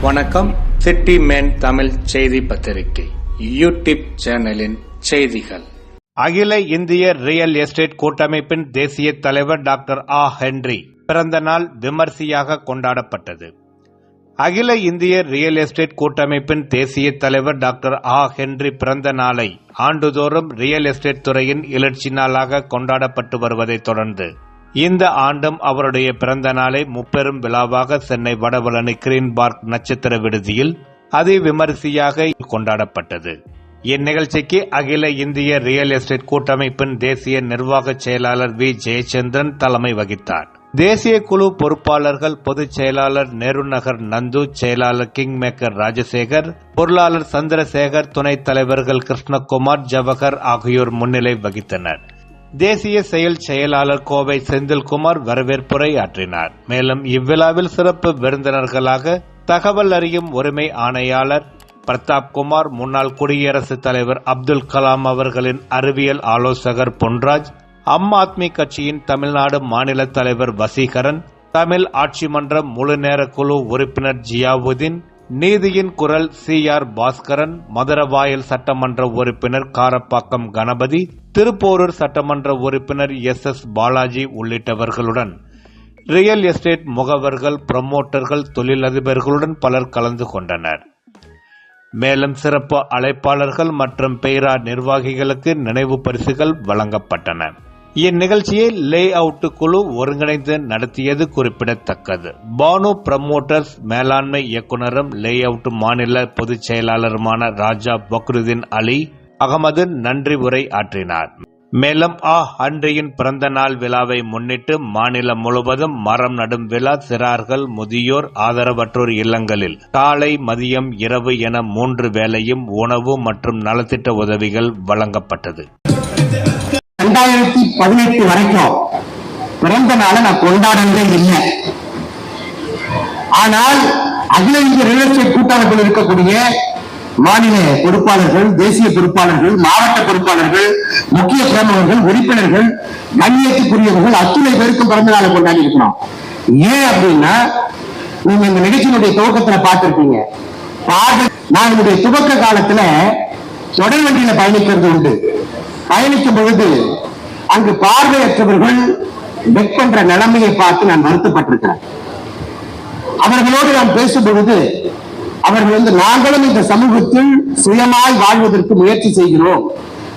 வணக்கம். City man Tamil செய்தி பத்திரிகை யூடியூப் சேனலின் செய்திகள். அகில இந்திய ரியல் எஸ்டேட் கூட்டமைப்பின் தேசிய தலைவர் டாக்டர் ஆ. ஹென்றி பிறந்த நாள் விமர்சையாக கொண்டாடப்பட்டது. அகில இந்திய ரியல் எஸ்டேட் கூட்டமைப்பின் தேசிய தலைவர் டாக்டர் ஆ. ஹென்றி பிறந்த நாளை ஆண்டுதோறும் ரியல் எஸ்டேட் துறையின் எழுச்சி நாளாக கொண்டாடப்பட்டு வருவதைத் தொடர்ந்து இந்த ஆண்டும் அவருடைய பிறந்த நாளை முப்பெரும் விழாவாக சென்னை வடபழனி கிரீன் பார்க் நட்சத்திர விடுதியில் அதி விமரிசையாக கொண்டாடப்பட்டது. இந்நிகழ்ச்சிக்கு அகில இந்திய ரியல் எஸ்டேட் கூட்டமைப்பின் தேசிய நிர்வாக செயலாளர் வி. ஜெயச்சந்திரன் தலைமை வகித்தார். தேசிய குழு பொறுப்பாளர்கள் பொதுச் செயலாளர் நேருநகர் நந்து செயலாளர் கிங் மேக்கர் ராஜசேகர் பொருளாளர் சந்திரசேகர் துணைத் தலைவர்கள் கிருஷ்ணகுமார் ஜவஹர் ஆகியோர் முன்னிலை வகித்தனர். தேசிய செயல் செயலாளர் கோவை செந்தில்குமார் வரவேற்புரை ஆற்றினார். மேலும் இவ்விழாவில் சிறப்பு விருந்தினர்களாக தகவல் அறியும் உரிமை ஆணையாளர் பிரதாப் குமார் முன்னாள் குடியரசுத் தலைவர் அப்துல் கலாம் அவர்களின் அறிவியல் ஆலோசகர் பொன்ராஜ் அம் ஆத்மி கட்சியின் தமிழ்நாடு மாநில தலைவர் வசீகரன் தமிழ் ஆட்சி மன்ற முழுநேர குழு உறுப்பினர் ஜியாவுதீன் நீதியின் குரல் சி ஆர் பாஸ்கரன் மதுரவாயல் சட்டமன்ற உறுப்பினர் காரப்பாக்கம் கணபதி திருப்போரூர் சட்டமன்ற உறுப்பினர் எஸ் எஸ் பாலாஜி உள்ளிட்டவர்களுடன் ரியல் எஸ்டேட் முகவர்கள் பிரமோட்டர்கள் தொழிலதிபர்களுடன் பலர் கலந்து கொண்டனர். மேலும் சிறப்பு அழைப்பாளர்கள் மற்றும் பெயரா நிர்வாகிகளுக்கு நினைவு பரிசுகள் வழங்கப்பட்டன. இந்நிகழ்ச்சியை லே அவுட் குழு ஒருங்கிணைந்து நடத்தியது குறிப்பிடத்தக்கது. பானு பிரமோட்டர்ஸ் மேலாண்மை இயக்குநரும் லே அவுட் மாநில பொதுச் செயலாளருமான ராஜா பக்ருதீன் அலி அகமது நன்றி உரை ஆற்றினார். மேலும் ஆ அன்றியின் பிறந்த நாள் விழாவை முன்னிட்டு மாநிலம் முழுவதும் மரம் நடும் விழா சிறார்கள் முதியோர் ஆதரவற்றோர் இல்லங்களில் காலை மதியம் இரவு என மூன்று வேளையும் உணவு மற்றும் நலத்திட்ட உதவிகள் வழங்கப்பட்டது. ரெண்டாயிரத்தி பதினெட்டு வரைக்கும் பிறந்த நாளை நான் கொண்டாடவே இல்லை. ஆனால் அகில இந்திய ரியல் எஸ்டேட் கூட்டமைப்பில் இருக்கக்கூடிய மாநில பொறுப்பாளர்கள் தேசிய பொறுப்பாளர்கள் மாவட்ட பொறுப்பாளர்கள் முக்கிய பிரமுகர்கள் உறுப்பினர்கள் கண்ணியத்துக்குரியவர்கள் அத்துணை பேருக்கும் பிறந்த நாளை கொண்டாடி இருக்கணும் ஏன் அப்படின்னா நீங்க இந்த நிகழ்ச்சியினுடைய துவக்கத்துல பார்த்திருப்பீங்க. பார்த்து நான் என்னுடைய துவக்க காலத்துல தொடர் வண்டியில பயணிக்கிறது உண்டு. பயணிக்கும் பொழுது அங்கு பார்வையற்றவர்கள் பெக் பண்ற நிலைமையை பார்த்து நான் வருத்தப்பட்டிருக்கிறேன். அவர்களோடு நான் பேசும் பொழுது அவர்கள் வந்து நாங்களும் இந்த சமூகத்தில் சுயமாய் வாழ்வதற்கு முயற்சி செய்கிறோம்.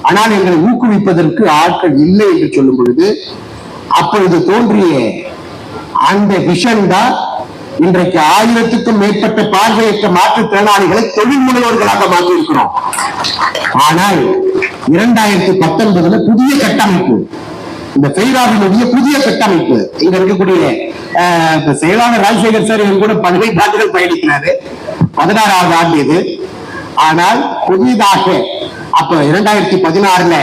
ஆனால் எங்களை ஊக்குவிப்பதற்கு ஆட்கள் இல்லை என்று சொல்லும் பொழுது அப்பொழுது தோன்றிய அந்த விஷன் தான் இன்றைக்கு ஆயிரத்துக்கும் மேற்பட்ட பார்வையற்ற மாற்றுத்திறனாளிகளை தொழில் முனைவோர்களாக மாற்றியிருக்கிறோம். ஆனால் இரண்டாயிரத்தி பத்தொன்பதுல புதிய கட்டமைப்பு இந்த பெய்ராவினுடைய புதிய கட்டமைப்பு இங்க இருக்கக்கூடிய செயலாளர் ராஜசேகர் சார் இவங்க கூட பதினைந்து ஆண்டுகள் பயணிக்கிறாரு. பதினாறாவது ஆண்டு இது. ஆனால் புதிதாக அப்ப இரண்டாயிரத்தி பதினாறுல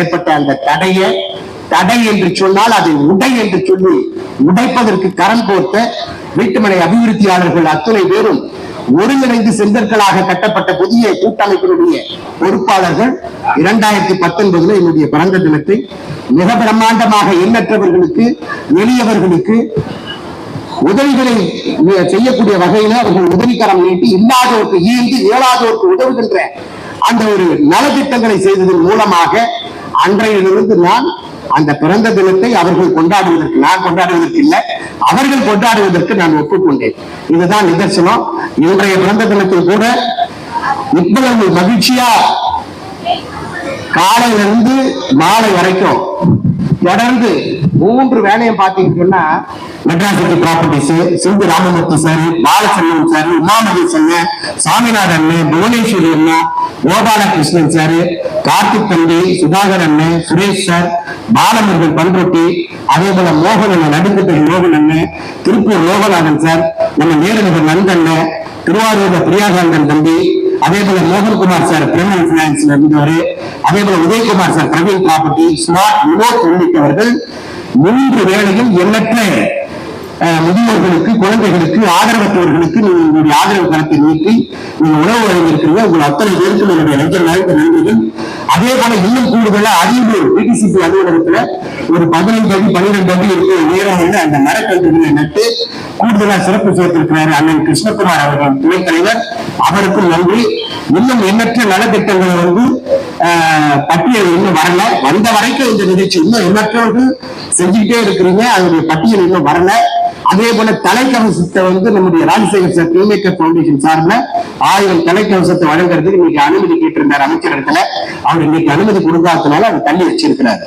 ஏற்பட்ட அந்த தடையை தடை என்று சொன்னால் அதை உடை என்று சொல்லி உடைப்பதற்கு கரம் கோர்த்த வீட்டுமனை அபிவிருத்தியாளர்கள் அத்துணை பேரும் ஒருங்கிணைந்து செங்கற்களாக கட்டப்பட்ட புதிய கூட்டமைப்பினுடைய பொறுப்பாளர்கள் இரண்டாயிரத்தி பத்தொன்பதுல என்னுடைய பிறந்த தினத்தை மிக பிரம்மாண்டமாக எண்ணற்றவர்களுக்கு எளியவர்களுக்கு உதவிகளை செய்யக்கூடிய வகையில அவர்கள் உதவிக்கரம் நீட்டி இல்லாதோருக்கு ஈந்து இயலாதோருக்கு உதவுகின்ற அந்த ஒரு நலத்திட்டங்களை செய்ததன் மூலமாக அன்றையிலிருந்து நான் அந்த பிறந்த தினத்தை அவர்கள் கொண்டாடுவதற்கு நான் கொண்டாடுவதற்கு இல்லை அவர்கள் கொண்டாடுவதற்கு நான் ஒப்புக்கொண்டேன். இதுதான் நிதர்சனம். இன்றைய பிறந்த தினத்தில் கூட இவ்வளவு மகிழ்ச்சியா காலையில இருந்து மாலை வரைக்கும் தொடர்ந்து மூன்று வேலையும் பாத்தீங்கன்னா சொன்னா Madras city properties Sindhu Ramamoorthy sir Balachandran sir Saminatha Saminathan Bhuvaneswari அண்ணா கோபாலகிருஷ்ணன் சார் கார்த்திக் தம்பி சுதாகர் அண்ணன் சுரேஷ் சார் பாலமுருகன் பண்ருட்டி அதே போல மோகன் அண்ணன் நடுக்கட்டை மோகன் அண்ணன் திருப்பூர் லோகநாதன் சார் நம்ம நேருநகர் நந்தண்ணன் திருவாரூர் பிரியாகாந்தன் தம்பி அதே போல மோகன்குமார் சார் பிரீமியம் பினான்ஸ்ல இருந்தவர் அதே போல Udayakumar sir Praveen property smart Vinoth உள்ளிட்டவர்கள் மூன்று வேளையில் எண்ணற்ற முதியோர்களுக்கு குழந்தைகளுக்கு ஆதரவற்றவர்களுக்கு நீங்கள் உங்களுடைய ஆதரவு கரத்தை நீக்கி நீங்கள் உணவு வழங்கியிருக்கிறீங்க உங்கள் அத்தனை பேருக்கு என்னுடைய நெஞ்ச நன்றிகள். அதே போல இன்னும் கூடுதலா அரியலூர் பிடிசிபி அலுவலகத்துல ஒரு பதினைந்து அடி பன்னிரெண்டு அடி இருக்கிற நேரம் வந்து அந்த மரக்கன்றுகளை நட்டு கூடுதலா சிறப்பு சேர்த்திருக்கிறார் அண்ணன் கிருஷ்ணகுமார் அவர்கள் துணைத் தலைவர். அவருக்கும் நன்றி. இன்னும் எண்ணற்ற நலத்திட்டங்களை வந்து பட்டியல் இன்னும் வரல. வந்த வரைக்கும் இந்த நிகழ்ச்சி இன்னும் எண்ணற்றவர்கள் செஞ்சுக்கிட்டே இருக்கிறீங்க. அதனுடைய பட்டியல் இன்னும் வரல. அதே போல தலைக்கவசத்தை வந்து நம்முடைய ராஜசேகர் சார் கிளேமேக்கர் பவுண்டேஷன் சார்பில் ஆயிரம் தலைக்கவசத்தை வழங்குறதுக்கு இன்னைக்கு அனுமதி கேட்டிருந்தார் அமைச்சர் இடத்துல. அவர் இன்னைக்கு அனுமதி கொடுக்காததுனால அவர் தள்ளி வச்சிருக்கிறார்.